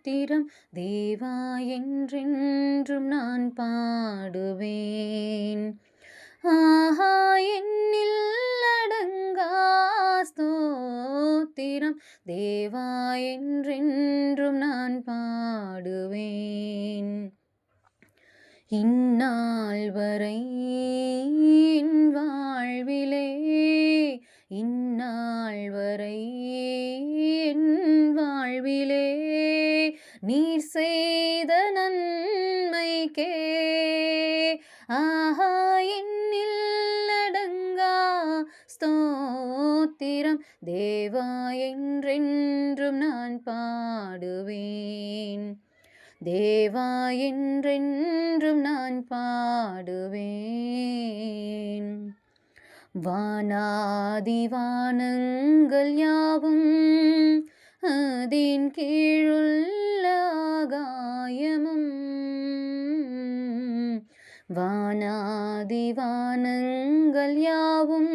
ஸ்தோத்திரம் தேவா என்றென்றும் நான் பாடுவேன். ஆஹா என்னில் அடங்கா ஸ்தோத்திரம். தேவா என்றென்றும் நான் பாடுவேன். இந்நாள் வரை என் நன்மைக்கே ஆஹா என்னில் அடங்கா ஸ்தோத்திரம். தேவா என்றென்றும் நான் பாடுவேன். தேவா என்றென்றும் நான் பாடுவேன். வானாதிவானங்கள் யாவும் அதின் கீழுள்ள ஆகாயமும் வானாதிவானங்கள் யாவும்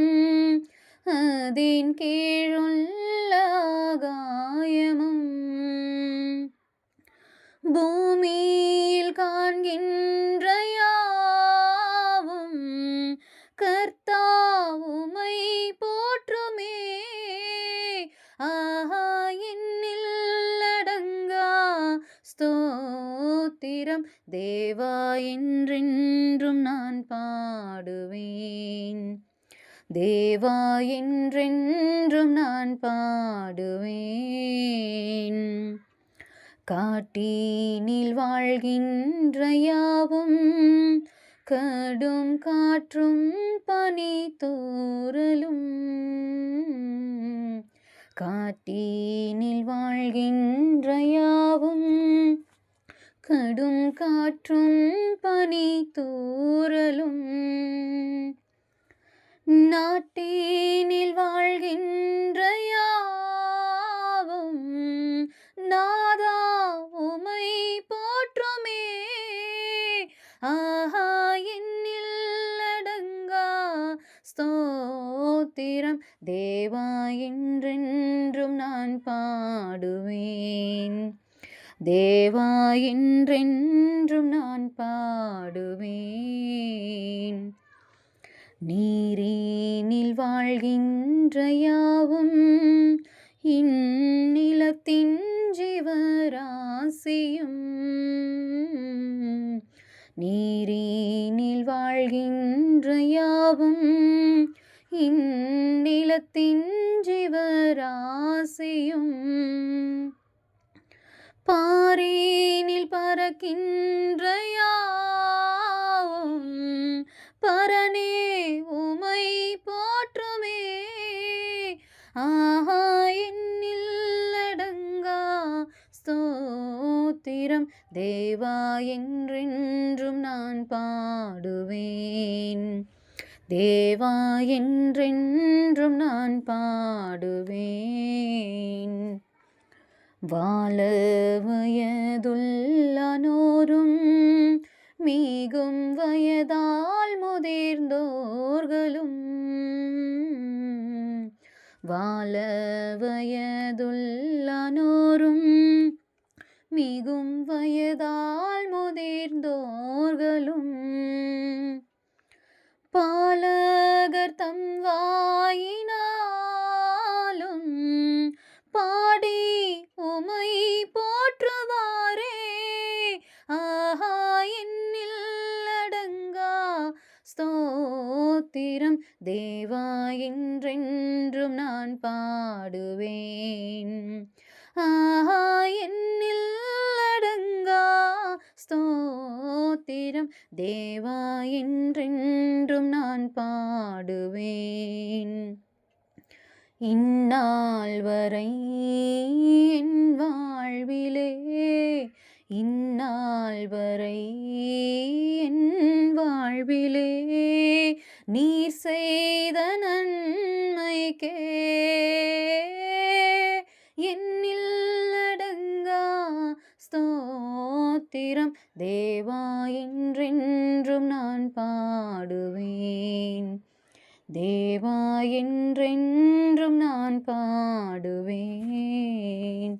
அதின் கீழுள்ள ஆகாயமும். பூமியில் காண்கின்ற யாவும் கர்த்த ஸ்தோத்திரம் தேவா என்றென்றும் நான் பாடுவேன். தேவா என்றென்றும் நான் பாடுவேன். காட்டினில் வாழ்கின்ற யாவும் கடும் காற்றும் பனி தூரலும் காட்டினில் வாழ்கின்ற யாவும் கடும் காற்றும் பனி தூரலும் நாட்டினில் வாழ்கின்ற யாவும் நாதா உமை போற்றுமே. ஆஹா என்னில் அடங்கா ஸ்தோத்திரம். தேவா என்றென்றும் நான் பாடுவேன். தேவா என்றென்றும் நான் பாடுவேன். நீரீனில் வாழ்கின்ற யாவும் இந்நிலத்தின் ஜீவராசியும். நீரீனில் வாழ்கின்ற யாவும் இந்நிலத்தின் ஜீவராசியும். பாரீனில் பறக்கின்ற யாவும் பரனே உமை போற்றுமே. ஆஹா என்னில் அடங்கா ஸ்தோத்திரம். தேவா என்றென்றும் நான் பாடுவேன். தேவா என்றென்றும் நான் பாடுவேன். வாழ வயதுள்ளனோரும் மிகும் வயதால் முதிர்ந்தோர்களும் வாழ வயதுள்ளனோரும் மிகும் வயதால் முதிர்ந்தோர்களும் பாலகர் தம் வாயின் ஸ்தோத்திரம் தேவா என்றென்றும் நான் பாடுவேன். ஆஹா என்னில் அடங்கா ஸ்தோத்திரம். தேவா என்றென்றும் நான் பாடுவேன். இந்நாள் வரை என் வாழ்விலே இந்நாள் வரை நீர் செய்த நன்மைக்கே என்னில் அடங்கா ஸ்தோத்திரம். தேவா என்றென்றும் நான் பாடுவேன். தேவா என்றென்றும் நான் பாடுவேன்.